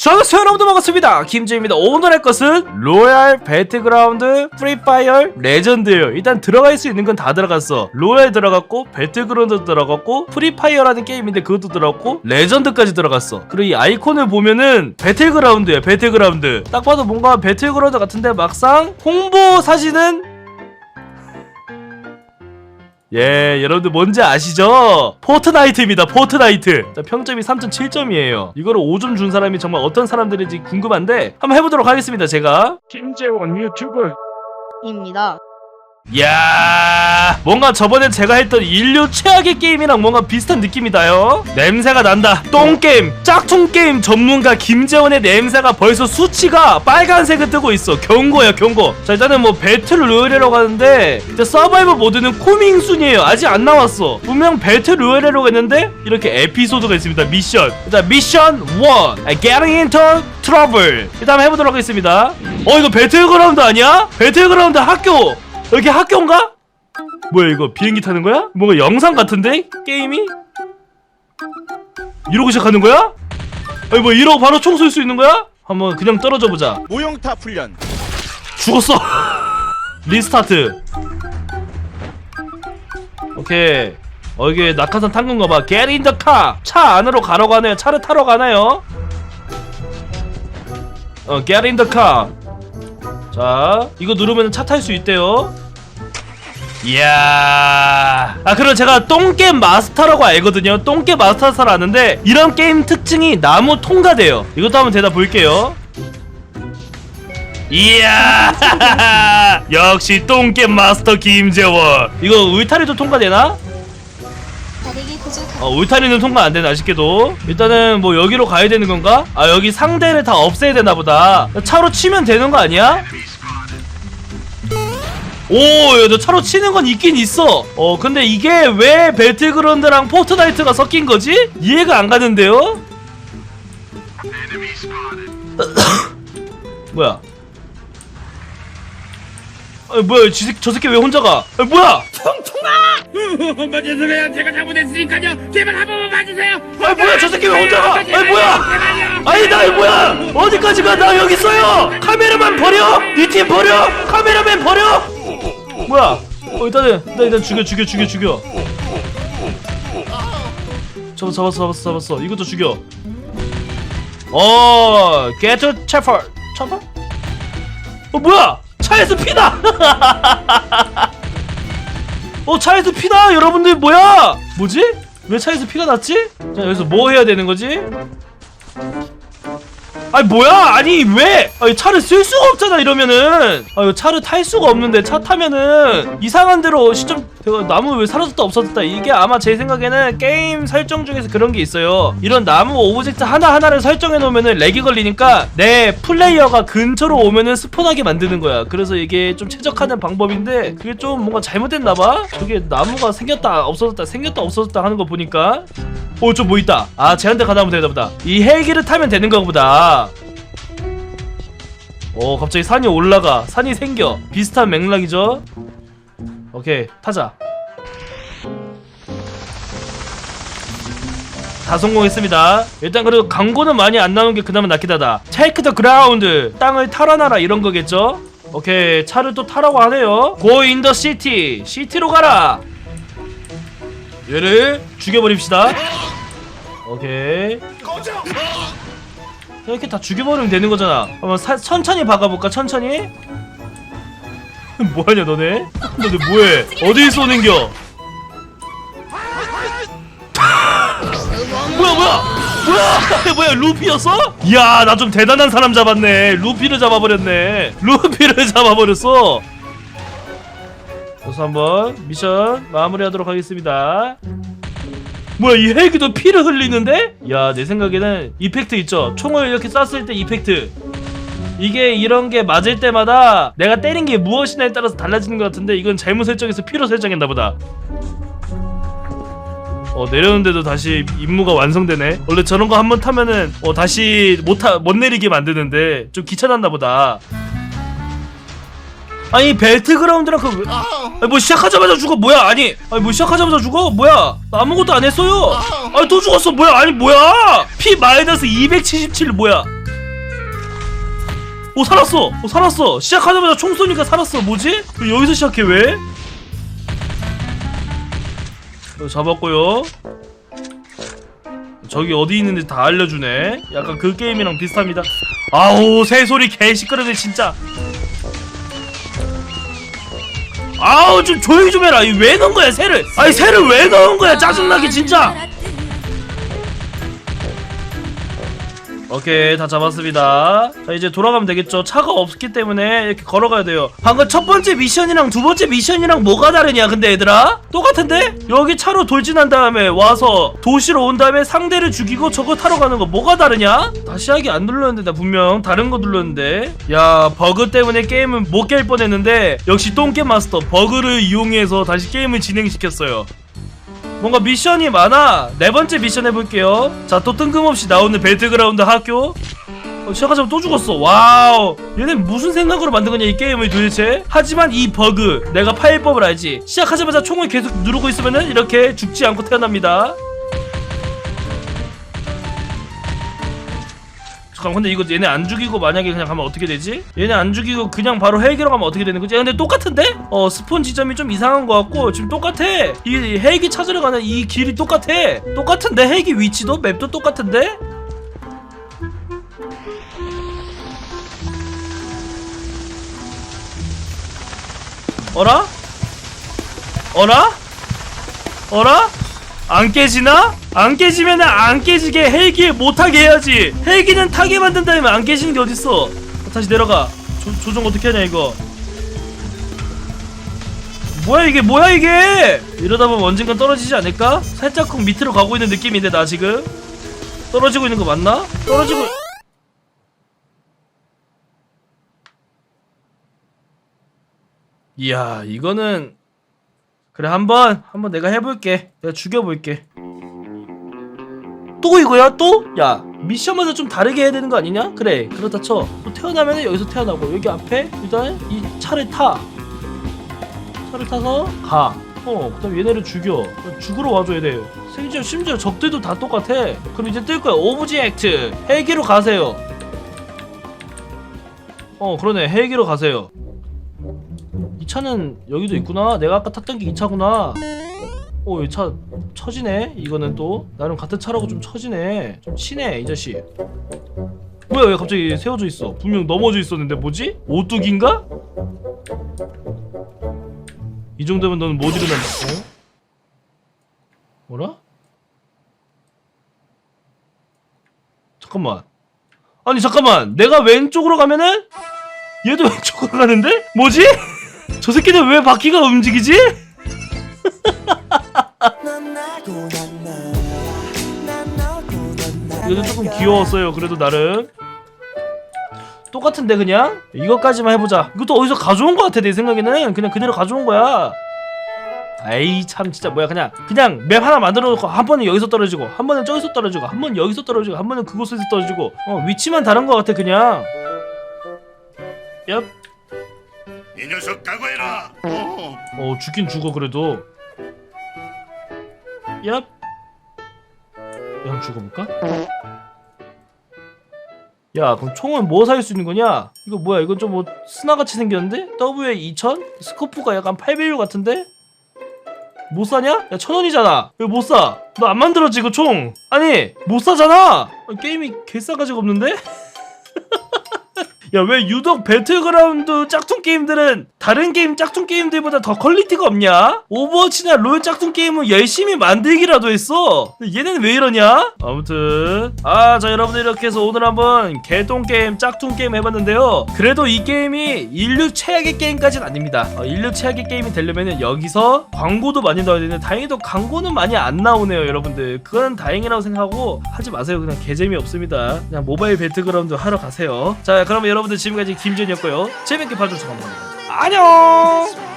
저는 여러분들 반갑습니다. 김재입니다. 오늘 할 것은 로얄 배틀그라운드 프리파이어 레전드예요. 일단 들어갈 수 있는 건 다 들어갔어. 로얄 들어갔고 배틀그라운드 들어갔고 프리파이어라는 게임인데 그것도 들어갔고 레전드까지 들어갔어. 그리고 이 아이콘을 보면은 배틀그라운드예요 배틀그라운드. 딱 봐도 뭔가 배틀그라운드 같은데 막상 홍보 사진은 예, 여러분들 뭔지 아시죠? 포트나이트입니다, 포트나이트. 자, 평점이 3.7점이에요. 이거를 5점 준 사람이 정말 어떤 사람들인지 궁금한데, 한번 해보도록 하겠습니다, 제가. 김재원 유튜브 입니다. 이야, 뭔가 저번에 제가 했던 인류 최악의 게임이랑 뭔가 비슷한 느낌이다요. 냄새가 난다. 똥게임, 짝퉁게임 전문가 김재원의 냄새가 벌써 수치가 빨간색을 뜨고 있어. 경고야, 경고. 자, 일단은 뭐 배틀 로얄이라고 하는데, 일단 서바이벌 모드는 코밍 순이에요. 아직 안 나왔어. 분명 배틀 로얄이라고 했는데, 이렇게 에피소드가 있습니다. 미션. 일단 미션 1. Getting into trouble. 일단 해보도록 하겠습니다. 어, 이거 배틀그라운드 아니야? 배틀그라운드 학교. 여기 학교인가? 뭐야 이거 비행기 타는 거야? 뭔가 영상 같은데? 게임이? 이러고 시작하는 거야? 아니 뭐 이러고 바로 총 쏠 수 있는 거야? 한번 그냥 떨어져 보자 모형타 훈련 죽었어 리스타트 오케이 어 이게 낙하산 탄 건가 봐 Get in the car 차 안으로 가라고 하네요 차를 타러 가나요? 어 Get in the car 자 이거 누르면 차 탈 수 있대요 이야. 아 그리고 제가 똥게임 마스터라고 알거든요. 똥게임 마스터라서 아는데 이런 게임 특징이 나무 통과돼요. 이것도 한번 대답 볼게요. 이야. 역시 똥게임 마스터 김재원. 이거 울타리도 통과되나? 어 울타리는 통과 안 되네 아쉽게도. 일단은 뭐 여기로 가야 되는 건가? 아 여기 상대를 다 없애야 되나 보다. 차로 치면 되는 거 아니야? 오, 야, 너 차로 치는 건 있긴 있어. 어, 근데 이게 왜 배틀그라운드랑 포트나이트가 섞인 거지? 이해가 안 가는데요? 뭐야? 아, 뭐야, 지, 저 새끼 왜 혼자 가? 아, 뭐야? 엄마 죄송해요 제가 잘못했으니까요 제발 한 번만 봐주세요 아, 뭐야, 저 새끼 왜 혼자 가? 아, 뭐야? 아니, 나 뭐야? 어디까지 가? 나 여기 있어요! 카메라만 버려! 이 팀 버려! 카메라맨 버려! 뭐야? 어, 일단은, 일단, 일단 죽여, 죽여, 죽여, 죽여. 잡았어, 잡았어, 잡았어, 잡았어. 이것도 죽여. 어, to chopper. chopper? 어, 뭐야? 차에서 피다! 어, 차에서 피다! 여러분들, 뭐야? 뭐지? 왜 차에서 피가 났지? 자, 여기서 뭐 해야 되는 거지? 아니 뭐야? 아니 왜? 아니 차를 쓸 수가 없잖아 이러면은. 아 이거 차를 탈 수가 없는데 차 타면은 이상한 대로 시점 나무 왜 사라졌다 없어졌다. 이게 아마 제 생각에는 게임 설정 중에서 그런 게 있어요. 이런 나무 오브젝트 하나하나를 설정해 놓으면은 렉이 걸리니까 내 플레이어가 근처로 오면은 스폰하게 만드는 거야. 그래서 이게 좀 최적화된 방법인데 그게 좀 뭔가 잘못됐나 봐? 저게 나무가 생겼다 없어졌다 생겼다 없어졌다 하는 거 보니까 어, 저뭐 있다. 아, 쟤한테 가다 보면 되나 보다. 이 헬기를 타면 되는 거 보다. 어, 갑자기 산이 올라가. 산이 생겨. 비슷한 맥락이죠? 오케이, 타자. 다 성공했습니다. 일단 그래도 광고는 많이 안 나오는 게 그나마 하다. Take the ground. 땅을 탈환하라 이런 거겠죠? 오케이, 차를 또 타라고 하네요. Go in the city. 시티로 가라. 얘를 죽여버립시다. 오케이. 이렇게 다 죽여버리면 되는 거잖아. 한번 사, 천천히 박아볼까? 천천히. 뭐하냐 너네? 너네 뭐해? 어디 쏘는겨? 뭐야 뭐야? 뭐야? 뭐야 루피였어? 이야 나 좀 대단한 사람 잡았네. 루피를 잡아버렸네. 루피를 잡아버렸어. 그래서 한번 미션 마무리하도록 하겠습니다. 뭐야 이 헬기도 피를 흘리는데? 야 내 생각에는 이펙트 있죠? 총을 이렇게 쐈을 때 이펙트. 이게 이런 게 맞을 때마다 내가 때린 게 무엇이냐에 따라서 달라지는 것 같은데 이건 잘못 설정해서 피로 설정했나 보다. 어 내려오는데도 다시 임무가 완성되네? 원래 저런 거 한번 타면은 어 다시 못, 타, 못 내리게 만드는데 좀 귀찮았나 보다 아니 벨트 그라운드랑 그 아니 뭐 시작하자마자 죽어 뭐야? 아니 아니 뭐 시작하자마자 죽어? 뭐야? 나 아무것도 안 했어요. 아니 또 죽었어. 뭐야? 아니 뭐야? 피 마이너스 277 뭐야? 오 살았어. 오 살았어. 시작하자마자 총 쏘니까 살았어. 뭐지? 왜 여기서 시작해 왜? 어, 잡았고요. 저기 어디 있는지 다 알려주네. 약간 그 게임이랑 비슷합니다. 아우 새소리 개 시끄러네 진짜 아우 좀 조용히 좀 해라. 이 왜 넣은 거야 새를? 아니 새를 왜 넣은 거야 짜증나게 진짜 오케이 다 잡았습니다. 자 이제 돌아가면 되겠죠. 차가 없기 때문에 이렇게 걸어가야 돼요. 방금 첫 번째 미션이랑 두 번째 미션이랑 뭐가 다르냐 근데 얘들아? 똑같은데? 여기 차로 돌진한 다음에 와서 도시로 온 다음에 상대를 죽이고 저거 타러 가는 거 뭐가 다르냐? 다시 하기 안 눌렀는데 나 분명 다른 거 눌렀는데. 야 버그 때문에 게임은 못 깰 뻔했는데 역시 똥겜 마스터 버그를 이용해서 다시 게임을 진행시켰어요 뭔가 미션이 많아. 네 번째 미션 해볼게요. 자 또 뜬금없이 나오는 벨트그라운드 학교. 어, 시작하자면 또 죽었어. 와우. 얘네 무슨 생각으로 만든 거냐 이 게임을 도대체? 하지만 이 버그 내가 파일법을 알지. 시작하자마자 총을 계속 누르고 있으면은 이렇게 죽지 않고 태어납니다 잠깐 근데 이거 얘네 안 죽이고 만약에 그냥 가면 어떻게 되지? 얘네 안 죽이고 그냥 바로 헬기로 가면 어떻게 되는 거지? 야, 근데 똑같은데? 어 스폰 지점이 좀 이상한 것 같고 지금 똑같아 이 헬기 찾으러 가는 이 길이 똑같아 똑같은데 헬기 위치도 맵도 똑같은데? 어라? 어라? 어라? 안 깨지나? 안 깨지면 안 깨지게 헬기 못 타게 해야지. 헬기는 타게 만든 다음에 안 깨지는 게 어딨어? 어, 다시 내려가. 조, 조정 어떻게 하냐 이거? 뭐야 이게 뭐야 이게? 이러다 보면 언젠간 떨어지지 않을까? 살짝쿵 밑으로 가고 있는 느낌인데 나 지금 떨어지고 있는 거 맞나? 떨어지고. 이야 이거는 그래 한번 한번 내가 해볼게. 내가 죽여볼게. 또 이거야? 또? 야 미션마다 좀 다르게 해야 되는 거 아니냐? 그래 그렇다 쳐 또 태어나면 여기서 태어나고 여기 앞에 일단 이 차를 타. 차를 타서 가 어 그 다음 얘네를 죽여. 죽으러 와줘 얘네. 심지어 심지어 적들도 다 똑같아. 그럼 이제 뜰 거야. 오브젝트. 헬기로 가세요. 어 그러네. 헬기로 가세요. 이 차는 여기도 있구나. 내가 아까 탔던 게 이 차구나. 오, 이차 처지네. 이거는 또 나름 같은 차라고 좀 처지네. 좀 치네 이 자식. 뭐야 왜 갑자기 세워져 있어? 분명 넘어져 있었는데 뭐지? 오뚜기인가? 이 정도면 너는 못 일어난다. 어? 뭐라? 잠깐만. 아니 잠깐만. 내가 왼쪽으로 가면은 얘도 왼쪽으로 가는데? 뭐지? 저 새끼들 왜 바퀴가 움직이지? 이것도 조금 귀여웠어요. 그래도 나름 똑같은데 그냥 이것까지만 해보자. 이것도 어디서 가져온 것 같아 내 생각에는 그냥 그대로 가져온 거야. 에이 참 진짜 뭐야 그냥 그냥 맵 하나 만들어 놓고 한 번은 여기서 떨어지고 한 번은 저기서 떨어지고 한 번은 여기서 떨어지고 한 번은 그곳에서 떨어지고 어 위치만 다른 것 같아 그냥. 얍. 이 녀석 각오해라. 어. 어 죽긴 죽어 그래도 얍 야, 한번 죽어볼까? 야 그럼 총은 뭐 살 수 있는 거냐? 이거 뭐야 이건 좀 뭐 스나같이 생겼는데? WA 2000? 스코프가 약간 8배율 같은데? 못 사냐? 야 천원이잖아 왜 못 사? 너 안 만들었지 이거 총 아니 못 사잖아 게임이 개싸가지가 없는데? 야 왜 유독 배틀그라운드 짝퉁 게임들은 다른 게임 짝퉁 게임들보다 더 퀄리티가 없냐? 오버워치나 롤 짝퉁 게임은 열심히 만들기라도 했어. 얘네는 왜 이러냐? 아무튼. 아 자 여러분들 이렇게 해서 오늘 한번 개똥 게임 짝퉁 게임 해봤는데요. 그래도 이 게임이 인류 최악의 게임까지는 아닙니다. 어, 인류 최악의 게임이 되려면 여기서 광고도 많이 넣어야 되는데 다행히도 광고는 많이 안 나오네요 여러분들. 그건 다행이라고 생각하고 하지 마세요. 그냥 개재미 없습니다. 그냥 모바일 배틀그라운드 하러 가세요. 자 그러면 여러분 들 지금까지 김준이었고요. 재밌게 봐주셔서 감사합니다. 안녕